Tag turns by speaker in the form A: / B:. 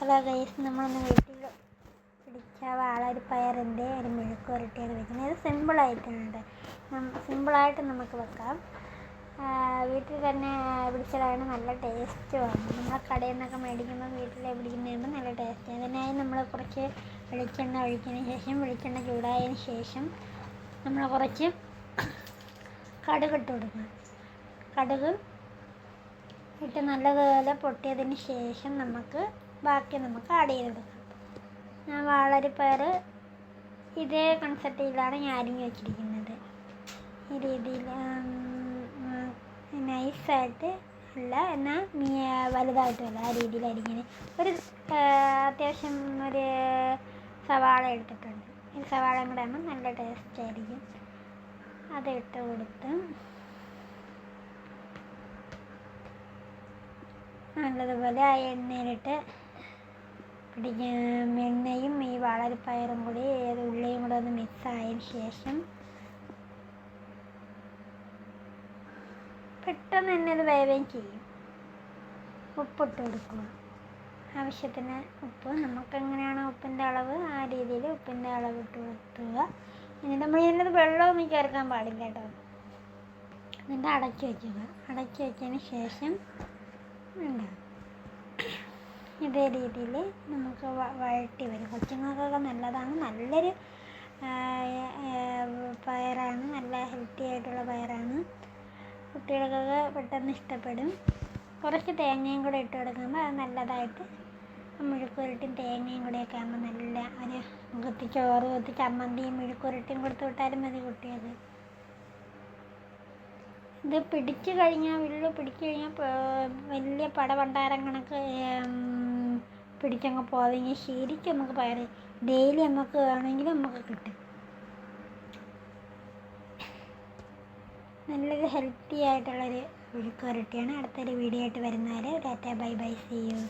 A: Hello guys നമ്മളൊന്ന് വീട്ടിൽ പിടിച്ച വാള ഒരു പയറിന്റെ ഒരു മെഴുക്ക് പുരട്ടിയാണ് വെക്കുന്നത് ഇത് സിമ്പിളായിട്ടുണ്ട് സിമ്പിളായിട്ട് നമുക്ക് വെക്കാം. വീട്ടിൽ തന്നെ പിടിച്ചതാണ്. നല്ല ടേസ്റ്റ് വേണം നമ്മൾ കടയിൽ നിന്നൊക്കെ മേടിക്കുമ്പോൾ വീട്ടിൽ പിടിക്കുന്നതിന് നല്ല ടേസ്റ്റ് അതിനായി നമ്മൾ കുറച്ച് വെളിച്ചെണ്ണ ഒഴിച്ചതിന് ശേഷം വെളിച്ചെണ്ണ ചൂടായതിന് ശേഷം നമ്മൾ കുറച്ച് കടുക് ഇട്ട് കൊടുക്കണം. കടുക് ഇട്ട് നല്ലതുപോലെ പൊട്ടിയതിന് ശേഷം നമുക്ക് ബാക്കി നമുക്ക് ആഡ് ചെയ്ത് കൊടുക്കാം. ഞാൻ വാളരിപ്പയർ ഇതേ കൺസെപ്റ്റിലാണ് ഞാൻ അരിഞ്ഞ് വെച്ചിരിക്കുന്നത്. ഈ രീതിയിൽ നൈസായിട്ട് അല്ല എന്നാൽ വലുതായിട്ടുമല്ല ആ രീതിയിൽ അരിഞ്ഞിന്. ഒരു അത്യാവശ്യം ഒരു സവാള എടുത്തിട്ടുണ്ട്. ഈ സവാളയും കൂടെ ആകുമ്പോൾ നല്ല ടേസ്റ്റ് ആയിരിക്കും. അത് ഇട്ട് കൊടുത്ത് നല്ലതുപോലെ ആ എണ്ണയിലിട്ട് പിടിക്ക എണ്ണയും ഈ വളരിപ്പയറും കൂടി ഉള്ളിയും കൂടെ ഒന്ന് മിക്സ് ആയതിന് ശേഷം പെട്ടെന്ന് തന്നെ അത് വേവേം ചെയ്യും. ഉപ്പിട്ട് കൊടുക്കുക ആവശ്യത്തിന് ഉപ്പ്. നമുക്ക് എങ്ങനെയാണോ ഉപ്പിന്റെ അളവ് ആ രീതിയിൽ ഉപ്പിന്റെ അളവ് ഇട്ട് കൊടുക്കുക. എന്നിട്ട് നമ്മൾ ഇതിനകത്ത് വെള്ളമൊന്നും ചേർക്കാൻ പാടില്ല കേട്ടോ. എന്നിട്ട് അടക്കി വയ്ക്കുക അടക്കി വെച്ചതിന് ശേഷം ഇതേ രീതിയിൽ നമുക്ക് വഴട്ടി വരും. കൊച്ചുങ്ങൾക്കൊക്കെ നല്ലതാണ്. നല്ലൊരു പയറാണ്. നല്ല ഹെൽത്തി ആയിട്ടുള്ള പയറാണ്. കുട്ടികൾക്കൊക്കെ പെട്ടെന്ന് ഇഷ്ടപ്പെടും. കുറച്ച് തേങ്ങയും കൂടെ ഇട്ട് കൊടുക്കുമ്പോൾ അത് നല്ലതായിട്ട് മെഴുക്കുരുട്ടും തേങ്ങയും കൂടെയൊക്കെ ആകുമ്പോൾ നല്ല ഒരു കുത്തി ചോറ് കുത്തി ചമ്മന്തിയും മെഴുക്കുരുട്ടിയും കൊടുത്ത് വിട്ടാലും മതി കുട്ടികൾക്ക്. ഇത് പിടിച്ചു കഴിഞ്ഞാൽ വില്ല് പിടിച്ചു കഴിഞ്ഞാൽ വലിയ പടപണ്ടാരം കണക്ക് പിടിച്ചങ്ങ് പോതെങ്കിൽ ശരിക്കും നമുക്ക് പയറ് ഡെയിലി നമുക്ക് വേണമെങ്കിൽ നമുക്ക് കിട്ടും. നല്ലൊരു ഹെൽത്തി ആയിട്ടുള്ളൊരു മെഴുക്ക് പുരട്ടിയാണ് അടുത്തൊരു വീഡിയോ ആയിട്ട് വരുന്നവരെ. Data bye bye see U